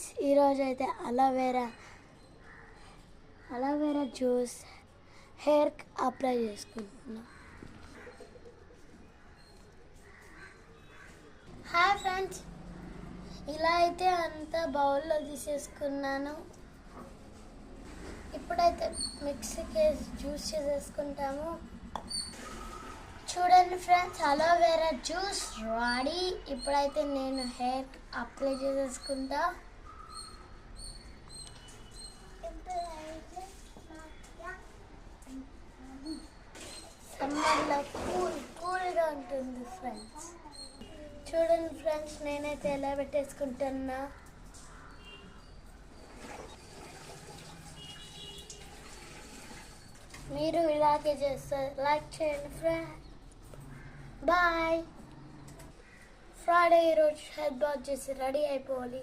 Friends ఈరోజు అయితే aloe vera aloe vera juice hair apply చేసుకుంటున్నాం. హాయ్ ఫ్రెండ్స్ ఇలా అయితే అంతా బౌల్లో తీసేసుకున్నాను. ఇప్పుడైతే మిక్సీకి వేసి జ్యూస్ చేసేసుకుంటాము. చూడండి ఫ్రెండ్స్ అలోవేరా జ్యూస్ రెడీ ఇప్పుడైతే నేను హెయిర్ అప్లై చేసేసుకుంటా. సమ్మర్లో కూల్ కూల్గా ఉంటుంది ఫ్రెండ్స్ చూడండి ఫ్రెండ్స్ నేనైతే ఎలా పెట్టేసుకుంటున్నా. మీరు ఇలాగే చేస్తారు లైక్ చేయండి ఫ్రెండ్ బాయ్ ఫ్రైడే ఈరోజు హెడ్ బాగ్ చేసి రెడీ అయిపోవాలి.